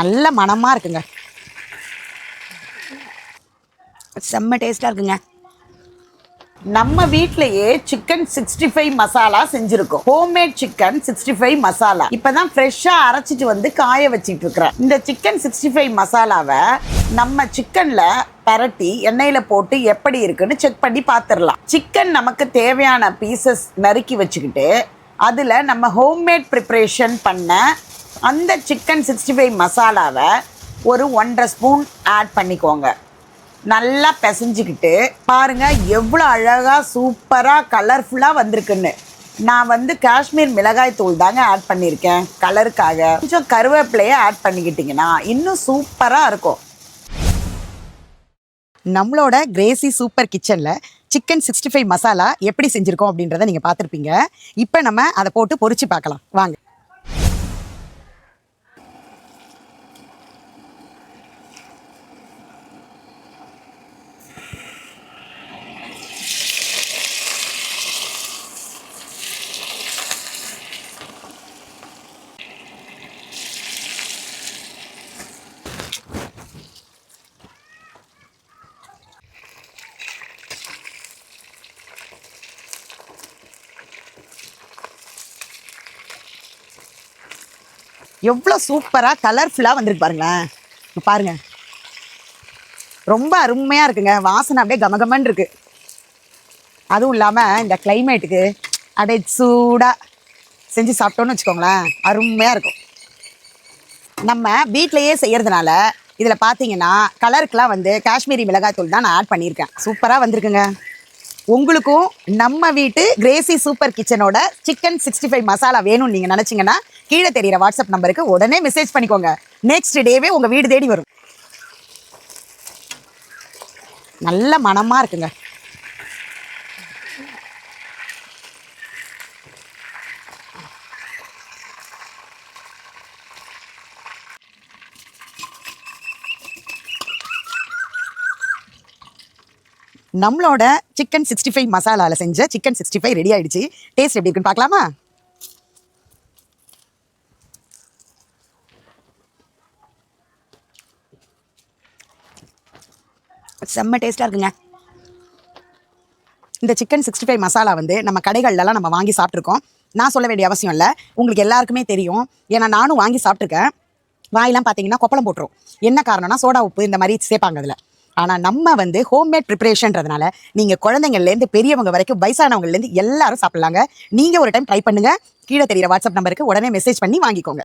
நல்ல மணமாக இருக்குங்க. செம்ம டேஸ்ட்டாக இருக்குங்க. நம்ம வீட்லயே சிக்கன் சிக்ஸ்டி ஃபைவ் மசாலா செஞ்சிருக்கோம். Homemade chicken sixty five masala இப்பதான் ஃப்ரெஷ்ஷா அரைச்சிட்டு வந்து காய வச்சிட்டு இருக்கிறேன். இந்த சிக்கன் சிக்ஸ்டி ஃபைவ் மசாலாவை நம்ம சிக்கன்ல பரட்டி எண்ணெயில போட்டு எப்படி இருக்குன்னு செக் பண்ணி பார்த்துடலாம் சிக்கன் நமக்கு தேவையான பீசஸ் நறுக்கி வச்சுக்கிட்டு அதில் நம்ம ஹோம்மேட் ப்ரிப்ரேஷன் பண்ண அந்த சிக்கன் சிக்ஸ்டி ஃபைவ் மசாலாவை ஒரு ஒன்றரை ஸ்பூன் ஆட் பண்ணிக்கோங்க. நல்லா பிசைஞ்சிக்கிட்டு பாருங்க எவ்வளோ அழகாக சூப்பராக கலர்ஃபுல்லாக வந்திருக்குன்னு. நான் வந்து காஷ்மீர் மிளகாய் தூள் தாங்க ஆட் பண்ணியிருக்கேன் கலருக்காக கொஞ்சம் கருவேப்பிலையை ஆட் பண்ணிக்கிட்டிங்கன்னா இன்னும் சூப்பராக இருக்கும். நம்மளோட கிரேசி சூப்பர் கிச்சனில் சிக்கன் சிக்ஸ்டி ஃபைவ் மசாலா எப்படி செஞ்சுருக்கோம் அப்படின்றத நீங்கள் பார்த்துருப்பீங்க. இப்போ நம்ம அதை போட்டு பொறிச்சு பார்க்கலாம். வாங்க. எவ்வளோ சூப்பராக கலர்ஃபுல்லாக வந்திருக்கு பாருங்களேன். பாருங்க. ரொம்ப அருமையாக இருக்குங்க. வாசனை அப்படியே கமகமன் இருக்கு. அதுவும் இல்லாமல் இந்த கிளைமேட்டுக்கு அப்படியே சூடாக செஞ்சு சாப்பிட்டோன்னு வச்சுக்கோங்களேன். அருமையாக இருக்கும். நம்ம வீட்டிலையே செய்கிறதுனால இதில் பார்த்தீங்கன்னா கலருக்குலாம் வந்து காஷ்மீரி மிளகாய் தூள் தான் நான் ஆட் பண்ணியிருக்கேன். சூப்பராக வந்திருக்குங்க. உங்களுக்கும் நம்ம வீட்டு கிரேசி சூப்பர் கிச்சனோட சிக்கன் சிக்ஸ்டி ஃபைவ் மசாலா வேணும்னு நீங்கள் நினச்சிங்கன்னா கீழே தெரியிற வாட்ஸ்அப் நம்பருக்கு உடனே மெசேஜ் பண்ணிக்கோங்க. நெக்ஸ்ட் டேவே உங்கள் வீடு தேடி வரும். நல்ல மணமாக இருக்குங்க. நம்மளோட சிக்கன் சிக்ஸ்டி ஃபைவ் மசாலாவில் செஞ்ச சிக்கன் சிக்ஸ்டி ஃபைவ் ரெடி ஆயிடுச்சு. டேஸ்ட் எப்படி இருக்குன்னு பார்க்கலாமா? செம்ம டேஸ்ட்டாக இருக்குங்க. இந்த சிக்கன் சிக்ஸ்டி ஃபைவ் மசாலா வந்து நம்ம கடைகள்லலாம் நம்ம வாங்கி சாப்பிட்ருக்கோம் நான் சொல்ல வேண்டிய அவசியம் இல்லை. உங்களுக்கு எல்லாருக்குமே தெரியும். ஏன்னா நானும் வாங்கி சாப்பிட்ருக்கேன் வாயெல்லாம் பார்த்தீங்கன்னா கொப்பளம் போட்டுரும். என்ன காரணம்னா சோடா உப்பு இந்த மாதிரி சேர்ப்பாங்க அதில். ஆனால் நம்ம வந்து ஹோம்மேட் ப்ரிப்பரேஷன்றதுனால நீங்கள் குழந்தைங்கள்லேருந்து பெரியவங்க வரைக்கும் வயசானவங்கலேருந்து எல்லாரும் சாப்பிட்லாங்க. நீங்கள் ஒரு டைம் ட்ரை பண்ணுங்கள் கீழே தெரியிற வாட்ஸ்அப் நம்பருக்கு உடனே மெசேஜ் பண்ணி வாங்கிக்கோங்க.